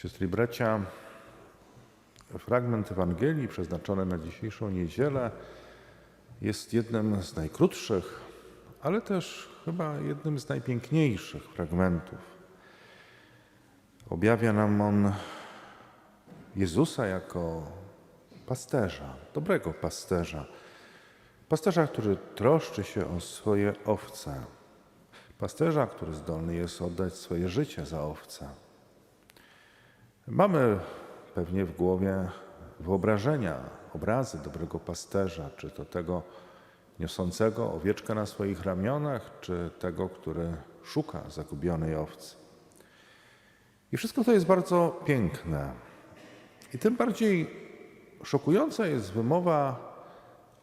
Siostry i bracia, fragment Ewangelii przeznaczony na dzisiejszą niedzielę jest jednym z najkrótszych, ale też chyba jednym z najpiękniejszych fragmentów. Objawia nam on Jezusa jako pasterza, dobrego pasterza. Pasterza, który troszczy się o swoje owce. Pasterza, który zdolny jest oddać swoje życie za owce. Mamy pewnie w głowie wyobrażenia, obrazy dobrego pasterza, czy to tego niosącego owieczkę na swoich ramionach, czy tego, który szuka zagubionej owcy. I wszystko to jest bardzo piękne. I tym bardziej szokująca jest wymowa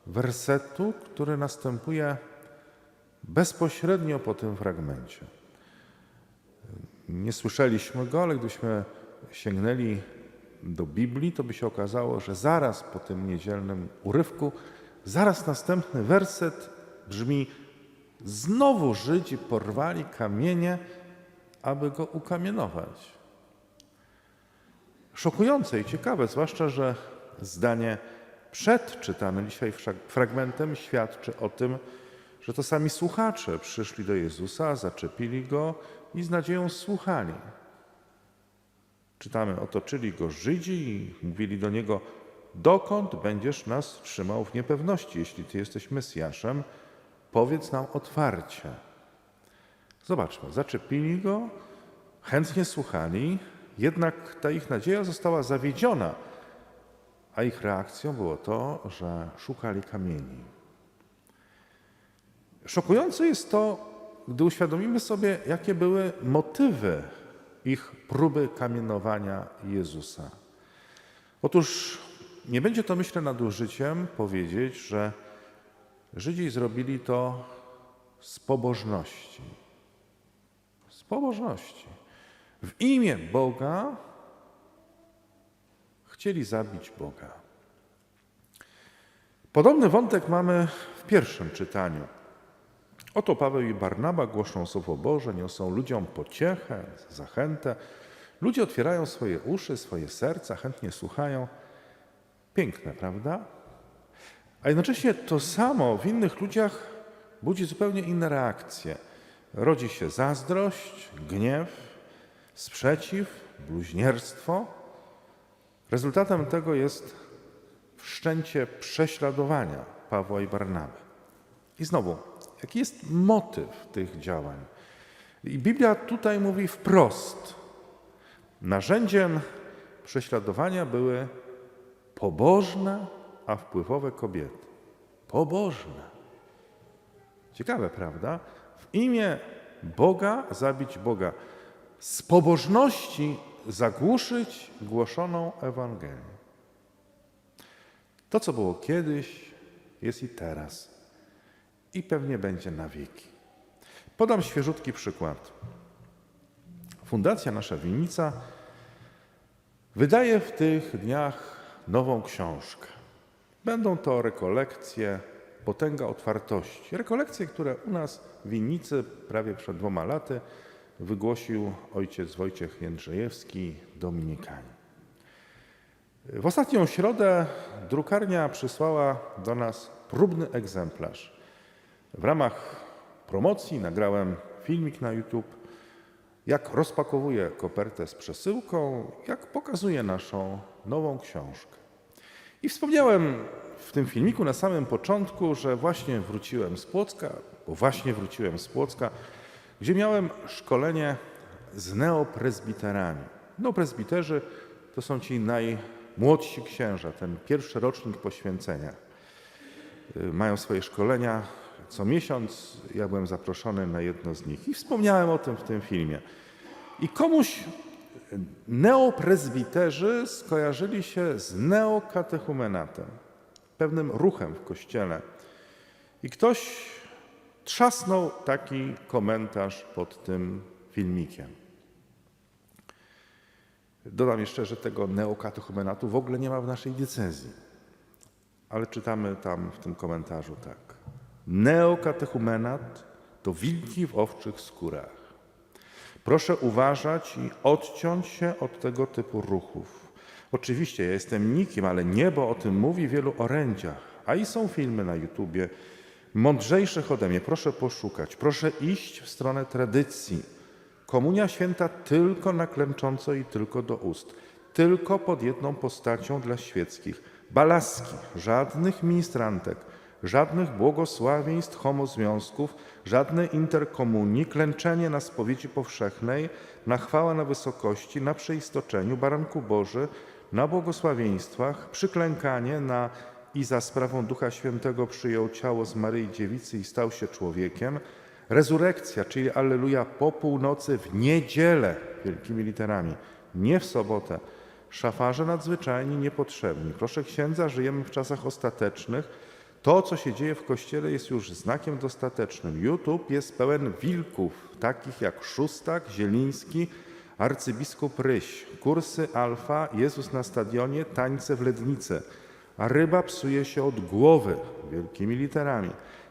wersetu, który następuje bezpośrednio po tym fragmencie. Nie słyszeliśmy go, ale gdybyśmy sięgnęli do Biblii, to by się okazało, że zaraz po tym niedzielnym urywku, zaraz następny werset brzmi: Znowu Żydzi porwali kamienie, aby go ukamienować. Szokujące i ciekawe, zwłaszcza, że zdanie przed czytanym dzisiaj fragmentem świadczy o tym, że to sami słuchacze przyszli do Jezusa, zaczepili go i z nadzieją słuchali. Czytamy, otoczyli go Żydzi i mówili do niego: Dokąd będziesz nas trzymał w niepewności? Jeśli ty jesteś Mesjaszem, powiedz nam otwarcie. Zobaczmy, zaczepili go, chętnie słuchali, jednak ta ich nadzieja została zawiedziona, a ich reakcją było to, że szukali kamieni. Szokujące jest to, gdy uświadomimy sobie, jakie były motywy ich próby kamienowania Jezusa. Otóż nie będzie to, myślę, nadużyciem powiedzieć, że Żydzi zrobili to z pobożności. Z pobożności. W imię Boga chcieli zabić Boga. Podobny wątek mamy w pierwszym czytaniu. Oto Paweł i Barnaba głoszą Słowo Boże, niosą ludziom pociechę, zachętę. Ludzie otwierają swoje uszy, swoje serca, chętnie słuchają. Piękne, prawda? A jednocześnie to samo w innych ludziach budzi zupełnie inne reakcje. Rodzi się zazdrość, gniew, sprzeciw, bluźnierstwo. Rezultatem tego jest wszczęcie prześladowania Pawła i Barnaby. I znowu, jaki jest motyw tych działań? I Biblia tutaj mówi wprost. Narzędziem prześladowania były pobożne, a wpływowe kobiety. Pobożne. Ciekawe, prawda? W imię Boga zabić Boga. Z pobożności zagłuszyć głoszoną Ewangelię. To, co było kiedyś, jest i teraz. I pewnie będzie na wieki. Podam świeżutki przykład. Fundacja Nasza Winnica wydaje w tych dniach nową książkę. Będą to rekolekcje Potęga Otwartości. Rekolekcje, które u nas w Winnicy prawie przed dwoma laty wygłosił ojciec Wojciech Jędrzejewski, Dominikanin. W ostatnią środę drukarnia przysłała do nas próbny egzemplarz. W ramach promocji nagrałem filmik na YouTube, jak rozpakowuję kopertę z przesyłką, jak pokazuję naszą nową książkę. I wspomniałem w tym filmiku na samym początku, że właśnie wróciłem z Płocka, bo właśnie wróciłem z Płocka, gdzie miałem szkolenie z neoprezbiterami. Neoprezbiterzy to są ci najmłodsi księża, ten pierwszy rocznik poświęcenia. Mają swoje szkolenia co miesiąc. Ja byłem zaproszony na jedno z nich i wspomniałem o tym w tym filmie. I komuś neoprezbiterzy skojarzyli się z neokatechumenatem, pewnym ruchem w kościele. I ktoś trzasnął taki komentarz pod tym filmikiem. Dodam jeszcze, że tego neokatechumenatu w ogóle nie ma w naszej diecezji. Ale czytamy tam w tym komentarzu tak. Neokatechumenat to wilki w owczych skórach. Proszę uważać i odciąć się od tego typu ruchów. Oczywiście ja jestem nikim, ale niebo o tym mówi w wielu orędziach, a i są filmy na YouTubie mądrzejszych ode mnie. Proszę poszukać, proszę iść w stronę tradycji. Komunia święta tylko na klęcząco i tylko do ust, tylko pod jedną postacią dla świeckich. Balaski, żadnych ministrantek, żadnych błogosławieństw homozwiązków, żadnej interkomunii, klęczenie na spowiedzi powszechnej, na chwała na wysokości, na przeistoczeniu, baranku Boży, na błogosławieństwach, przyklękanie na i za sprawą Ducha Świętego przyjął ciało z Maryi Dziewicy i stał się człowiekiem, rezurekcja, czyli Alleluja po północy w niedzielę, wielkimi literami, nie w sobotę, szafarze nadzwyczajni, niepotrzebni. Proszę księdza, żyjemy w czasach ostatecznych. To, co się dzieje w Kościele, jest już znakiem dostatecznym. YouTube jest pełen wilków, takich jak Szóstak, Zieliński, arcybiskup Ryś, kursy alfa, Jezus na stadionie, tańce w Lednicy. A ryba psuje się od głowy, wielkimi literami.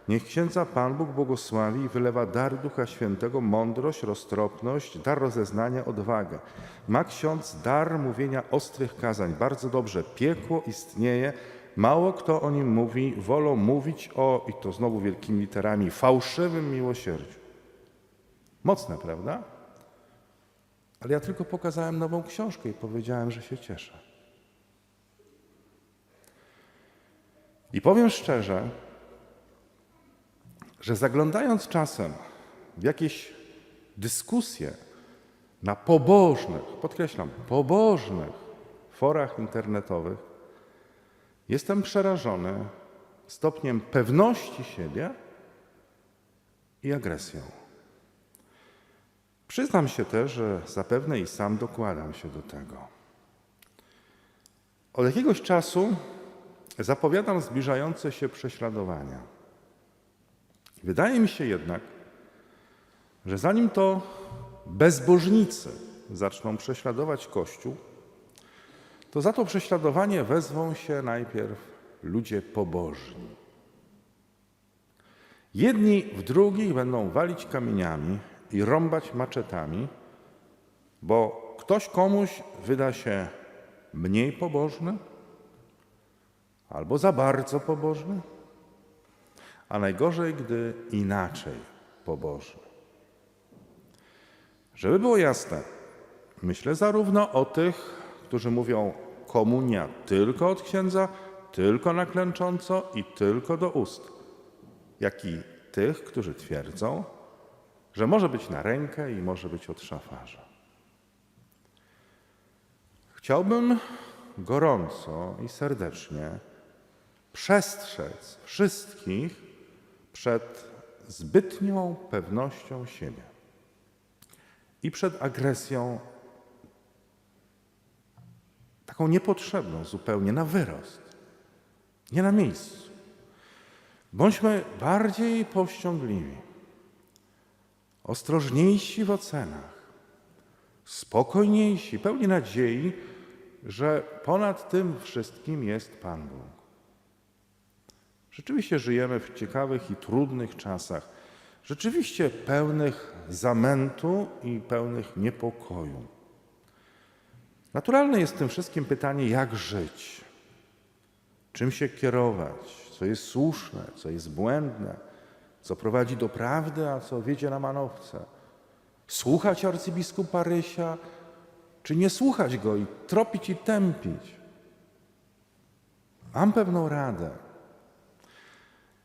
Niech księdza Pan Bóg błogosławi i wylewa dar Ducha Świętego, mądrość, roztropność, dar rozeznania, odwagę. Ma ksiądz dar mówienia ostrych kazań. Bardzo dobrze. Piekło istnieje. Mało kto o nim mówi. Wolą mówić o, i to znowu wielkimi literami, fałszywym miłosierdziu. Mocne, prawda? Ale ja tylko pokazałem nową książkę i powiedziałem, że się cieszę. I powiem szczerze, że zaglądając czasem w jakieś dyskusje na pobożnych, podkreślam, pobożnych forach internetowych, jestem przerażony stopniem pewności siebie i agresją. Przyznam się też, że zapewne i sam dokładam się do tego. Od jakiegoś czasu zapowiadam zbliżające się prześladowania. Wydaje mi się jednak, że zanim to bezbożnicy zaczną prześladować Kościół, to za to prześladowanie wezwą się najpierw ludzie pobożni. Jedni w drugich będą walić kamieniami i rąbać maczetami, bo ktoś komuś wyda się mniej pobożny albo za bardzo pobożny, a najgorzej, gdy inaczej pobożny. Żeby było jasne, myślę zarówno o tych, którzy mówią komunia tylko od księdza, tylko na klęcząco i tylko do ust, jak i tych, którzy twierdzą, że może być na rękę i może być od szafarza. Chciałbym gorąco i serdecznie przestrzec wszystkich przed zbytnią pewnością siebie i przed agresją taką niepotrzebną zupełnie na wyrost, nie na miejscu. Bądźmy bardziej powściągliwi, ostrożniejsi w ocenach, spokojniejsi, pełni nadziei, że ponad tym wszystkim jest Pan Bóg. Rzeczywiście żyjemy w ciekawych i trudnych czasach, rzeczywiście pełnych zamętu i pełnych niepokoju. Naturalne jest w tym wszystkim pytanie, jak żyć, czym się kierować, co jest słuszne, co jest błędne, co prowadzi do prawdy, a co wiedzie na manowce. Słuchać arcybiskupa Rysia, czy nie słuchać go i tropić i tępić. Mam pewną radę.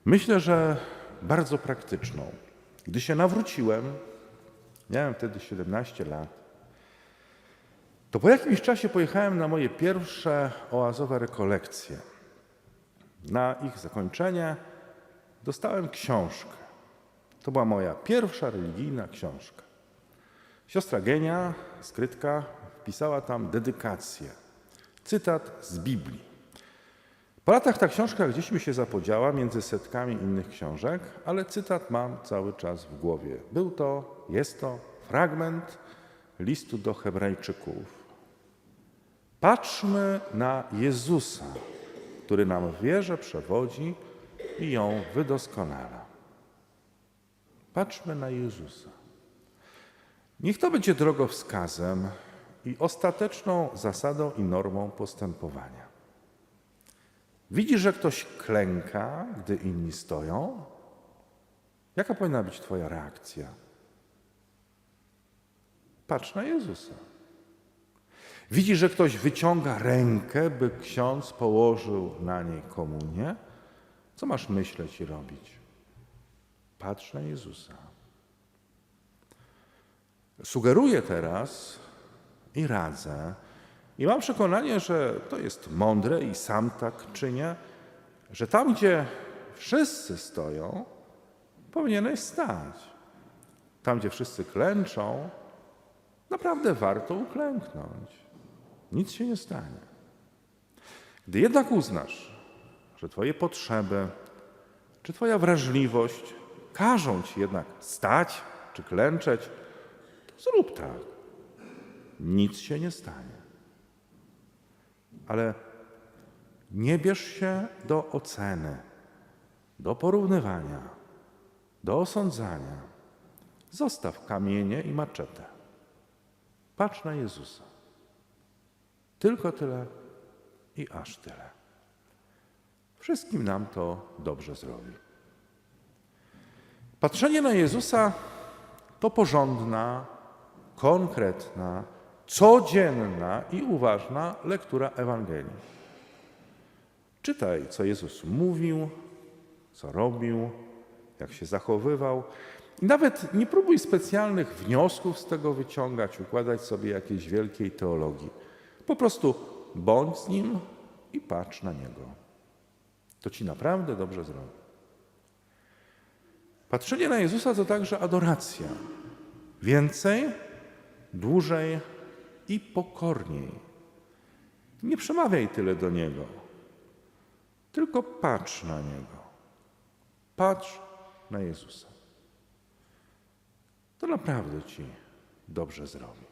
Myślę, że bardzo praktyczną. Gdy się nawróciłem, miałem wtedy 17 lat, to po jakimś czasie pojechałem na moje pierwsze oazowe rekolekcje. Na ich zakończenie dostałem książkę. To była moja pierwsza religijna książka. Siostra Genia, skrytka, wpisała tam dedykację. Cytat z Biblii. Po latach ta książka gdzieś mi się zapodziała między setkami innych książek, ale cytat mam cały czas w głowie. Był to, jest to fragment listu do Hebrajczyków. Patrzmy na Jezusa, który nam w wierze przewodzi i ją wydoskonala. Patrzmy na Jezusa. Niech to będzie drogowskazem i ostateczną zasadą i normą postępowania. Widzisz, że ktoś klęka, gdy inni stoją? Jaka powinna być Twoja reakcja? Patrz na Jezusa. Widzisz, że ktoś wyciąga rękę, by ksiądz położył na niej komunię? Co masz myśleć i robić? Patrz na Jezusa. Sugeruję teraz i radzę, i mam przekonanie, że to jest mądre i sam tak czynię, że tam, gdzie wszyscy stoją, powinieneś stać. Tam, gdzie wszyscy klęczą, naprawdę warto uklęknąć. Nic się nie stanie. Gdy jednak uznasz, że Twoje potrzeby czy Twoja wrażliwość każą Ci jednak stać czy klęczeć, to zrób tak. Nic się nie stanie. Ale nie bierz się do oceny, do porównywania, do osądzania. Zostaw kamienie i maczetę. Patrz na Jezusa. Tylko tyle i aż tyle. Wszystkim nam to dobrze zrobi. Patrzenie na Jezusa to porządna, konkretna, codzienna i uważna lektura Ewangelii. Czytaj, co Jezus mówił, co robił, jak się zachowywał. I nawet nie próbuj specjalnych wniosków z tego wyciągać, układać sobie jakiejś wielkiej teologii. Po prostu bądź z nim i patrz na niego. To ci naprawdę dobrze zrobi. Patrzenie na Jezusa to także adoracja. Więcej, dłużej i pokorniej. Nie przemawiaj tyle do Niego, tylko patrz na Niego. Patrz na Jezusa. To naprawdę Ci dobrze zrobi.